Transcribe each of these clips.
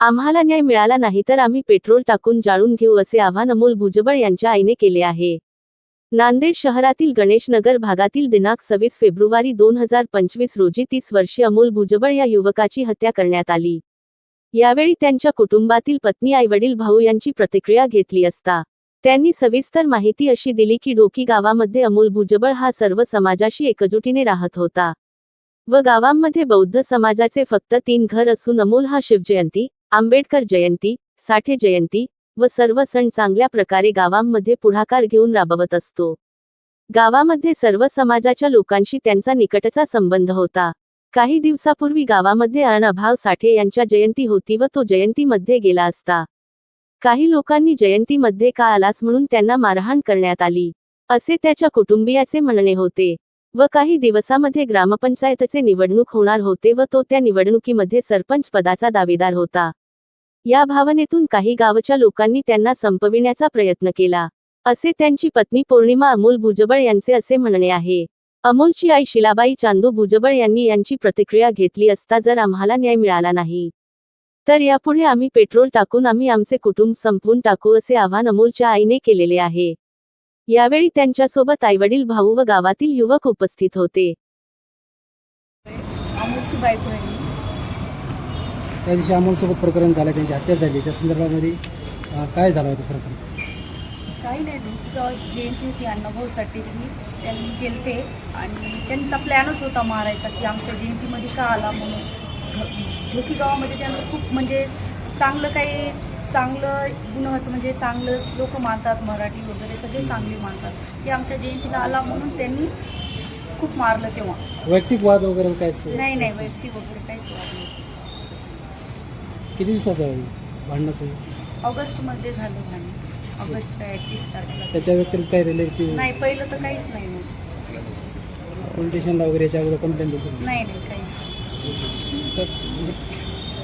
आम्हाला न्याय मिळाला नाही तर आम्ही पेट्रोल टाकून जाळून घेऊ असे आवाहन अमोल भुजबळ यांच्या आईने केले आहे. नांदेड शहरातील गणेशनगर भागातील दिनांक सव्वीस फेब्रुवारी दोन हजार पंचवीस रोजी तीस वर्षीय अमोल भुजबळ या युवकाची हत्या करण्यात आली. यावेळी त्यांच्या कुटुंबातील पत्नी आईवडील भाऊ यांची प्रतिक्रिया घेतली असता त्यांनी सविस्तर माहिती अशी दिली की डोकी गावामध्ये अमोल भुजबळ हा सर्व समाजाशी एकजुटीने राहत होता. व गावांमध्ये बौद्ध समाजाचे फक्त तीन घर असून अमोल हा शिवजयंती आंबेडकर जयंती साठे जयंती व सर्व सण चांगल्या प्रकारे गावांमध्ये पुढाकार घेऊन राबवत असतो. गावामध्ये सर्व समाजाच्या लोकांशी त्यांचा निकटचा संबंध होता. काही दिवसापूर्वी गावामध्ये अभाव साठे यांच्या जयंती होती व तो जयंतीमध्ये गेला असता. काही लोकांनी जयंतीमध्ये का आलास म्हणून त्यांना मारहाण करण्यात आली. असे त्याच्या कुटुंबियाचे म्हणणे होते व काही दिवसामध्ये ग्रामपंचायतचे निवडणूक होणार होते व तो त्या निवडणुकीमध्ये सरपंच पदाचा दावेदार होता. या भावनेतून काही गावच्या लोकांनी त्यांना संपविण्याचा प्रयत्न केला. असे त्यांची पत्नी पौर्णिमा अमोल भुजबळ यांचे असे म्हणणे आहे. अमोलची आई शिलाबाई चांदू भुजबळ यांनी यांची प्रतिक्रिया घेतली असता जर आम्हाला न्याय मिळाला नाही. तर यापुढे आम्ही पेट्रोल टाकून आम्ही आमचे कुटुंब संपवून टाकू असे आवाहन अमोलच्या आईने केलेले आहे. यावेळी त्यांच्यासोबत आईवडील भाऊ व गावातील युवक उपस्थित होते अमोलची बायको आहे मी. त्या दिवशी अमोलसोबत प्रकरण झालं त्यांची हत्या झाली. त्या संदर्भामध्ये काय झालं होतं खरं सांग? काही नाही ढोकी जयंती होती अण्णाभाऊ साठेची त्यांनी गेलते आणि त्यांचा प्लॅनच होता मारायचा की आमच्या जयंतीमध्ये का आला म्हणून. ढोकी गावामध्ये त्यांचं खूप म्हणजे चांगलं काही चांगलं गुण होतं. म्हणजे चांगलं लोक मानतात मराठी वगैरे सगळे चांगले मानतात. की आमच्या जयंतीला आला म्हणून त्यांनी खूप मारलं तेव्हा. वैयक्तिक वाद वगैरे काय नाही नाही वैयक्तिक वगैरे काहीच वाद नाही. किती दिवसाचं आहे? भांडणाचं? ऑगस्टमध्ये झालं भांडण. ऑगस्ट तारखेला. त्याच्या व्यतिरिक्त काय रिलेटिव्ह नाही पहिलं तर काहीच नाही मग पोलीस स्टेशनला वगैरे याच्या अगोदर कंप्लेंट देतो. नाही नाही काहीच तर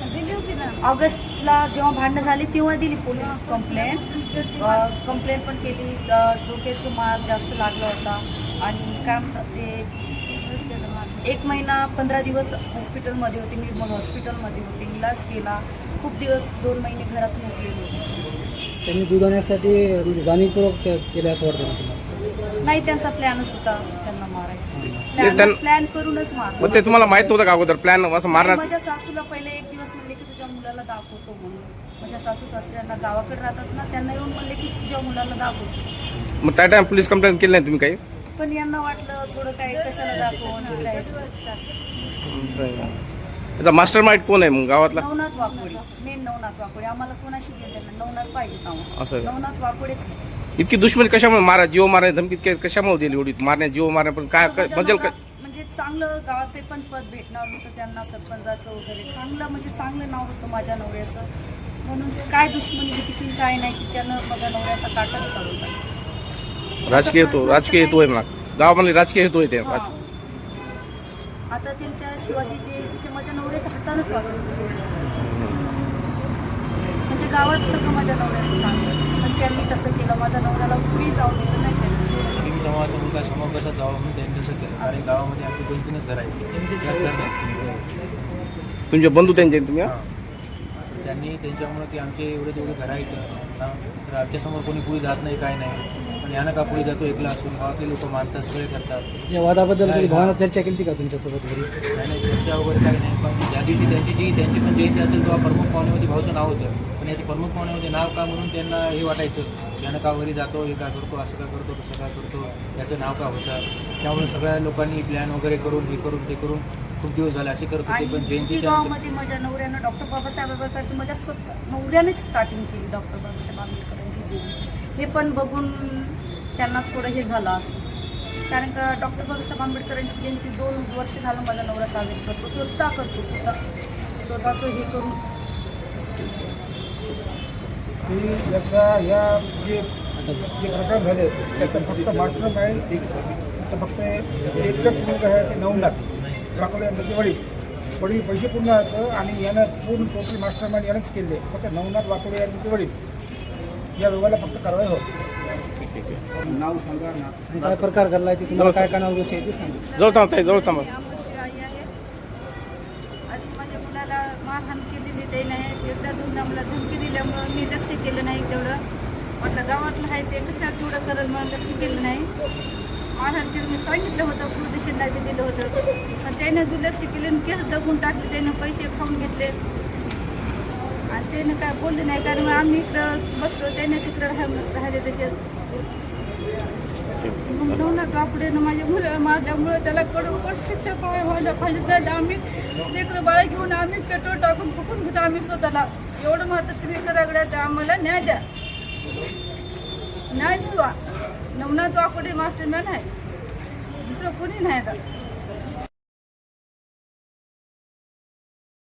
म्हणजे ऑगस्टला जेव्हा भांडणं झाली तेव्हा दिली पोलीस कंप्लेंट कंप्लेंट पण केली. अ, डोक्याचा मार जास्त लागला होता. आणि काय म्हणतात ते एक महिना पंधरा दिवस हॉस्पिटलमध्ये होते निर्मल हॉस्पिटलमध्ये होते. इलाज केला. खूप दिवस दोन महिने घरात मोकले होते त्यांनी दुधवण्यासाठी म्हणजे जाणीवपूर्वक केलं असं वाटतं तुम्हाला? नाही त्यांचा प्लॅनच होता त्यांना मारायचा. त्यां- प्लॅन करूनच मग ते तुम्हाला माहीत नव्हतं का अगोदर? प्लॅन असं मारणार माझ्या सासूला पहिले एक दिवस म्हणले की तुझ्या मुलाला दाखवतो म्हणून. माझ्या सासू सासऱ्यांना गावाकडे राहतात ना त्यांना येऊन म्हणले की तुझ्या मुलाला दाखवतो. मग त्या टाइम पोलीस कंप्लेंट केली नाही तुम्ही काही? पण यांना वाटलं थोडं काय कशाला दाखवून त्याचा मास्टर माइंड कोण आहे मग गावातला? नवनाथ वाकोडे. मेन नवनाथ वाकोडे. आम्हाला कोणाशी त्यांना नवनाथ पाहिजे असं नाव आहे. नवनाथ वाकोडेच. इतकी दुश्मनी कशामुळे मारा जीव मारा धमकी काय- कशामुळे दिली एवढी? मारण्या जीव मारण्या पण काय काय- माझ्या म्हणजे नवरा- म्हणजे चांगलं गावात ते पण पद भेटणार होतं त्यांना सरपंचाचं वगैरे. चांगलं म्हणजे चांगलं नाव होतं माझ्या नवऱ्याचं. म्हणून काय दुश्मनी होती की काय नाही की त्यानं माझ्या नवऱ्याचा काटाच काढून टाकला. राजकीय हेतू राजकीय हेतू आहे म्हणा गावामध्ये राजकीय हेतू आहे ते. हा. आता त्यांच्या शिवाजी जयंतीच्या माझ्या नवऱ्याच्या हातानंच वागलं म्हणजे गावात सगळं माझ्या नवऱ्याचं सांगलं पण त्यांनी तसं केलं. माझ्या नवऱ्याला पुढे जाऊन दिलं नाही त्यांनी मुलीम समाजाचा मुलगा समोर कसा जावा म्हणून त्यांनी तसं केलं. कारण गावामध्ये आमचे दोन तीनच घर आहेत. तुमचे बंधू त्यांचे तुम्ही. त्यांनी त्यांच्यामुळे की आमचे एवढे तेवढे घर आहेत. ना, तर आमच्यासमोर कोणी पुढे जात नाही काय नाही. पण यानं का पुढे जातो एकला असून? गावातले लोक मानतात सगळे करतात. या वादाबद्दल कधी भावना. चर्चा केली का तुमच्यासोबत घरी? नाही नाही चर्चा वगैरे काही नाही. पण ज्या दिवशी त्यांची जी त्यांची पण जयंती असेल तेव्हा प्रमुख पाहुण्यामध्ये भाऊचं नाव होतं. पण याचे प्रमुख पाहुण्यामध्ये नाव का म्हणून त्यांना हे वाटायचं? यानं का वरी जातो हे का करतो असं का करतो तसं का करतो? याचं नाव का होतं? त्यामुळे सगळ्या लोकांनी प्लॅन वगैरे करून हे करून ते करून खूप दिवस झाले असे करत होते पण जयंतीच्या गावामध्ये माझ्या नवऱ्यानं डॉक्टर बाबासाहेब आंबेडकरची माझ्या स्वतः नवऱ्यानेच स्टार्टिंग केली डॉक्टर बाबासाहेब आंबेडकरांची जयंती. हे पण बघून त्यांना थोडं हे झालं असं. कारण का डॉक्टर बाबासाहेब आंबेडकरांची जयंती दोन वर्ष झालं माझा नवरा साजरी करतो स्वतः करतो स्वतः. स्वतःचं हे करून. की याचा या जे जे प्रकार झाले त्याचं फक्त मास्टर माइंड एक तर फक्त एकच मुलगा आहे ते नवनाथ वाकडे यांचे वडील. वडील पैसे पूर्ण होतं आणि यानं पूर्ण टोटल मास्टर माइंड यानंच केले. फक्त नवनाथ वाकडे यांचे वडील. या दोघांना फक्त कारवाई होत नाव सांगा ना. काय प्रकार घडलाय ते तुम्हाला काय काय नाव गोष्टी आहे ते सांगा. जवळ थांबा ताई जवळ थांबा. आमची आई आहे. आणि माझ्या मुलाला मारहाण केलेली ते नाही एकदा दोन मला धमकी दिल्यामुळं मी लक्ष केलं नाही तेवढं. म्हटलं गावातलं आहे ते कशा तेवढं करेल म्हणून लक्ष केलं नाही. महाराष्ट्र मी सांगितलं होतं पोलिसांना बी दिलं होतं. पण त्यानं दुर्लक्ष केलं केस दबून टाकले त्यानं पैसे खाऊन घेतले. आणि त्यानं काय बोलले नाही कारण आम्ही इकडं बसतो त्याने तिकडं राह- राहिले तसेच. मग नवना बापडेनं माझ्या मुलं मारल्यामुळं त्याला कडून पण शिक्षा काय व्हायला पाहिजे. त्याला आम्ही लेकरं बाळा घेऊन आम्ही पेट्रोल टाकून फुकून घेतो आम्ही स्वतःला. एवढं मात्र तुम्ही करागड्या आम्हाला न्याय द्या. न्याय मिळवा नवनाथ बापडे मास्टरमॅन आहे. दुसरं कोणी नाही आता.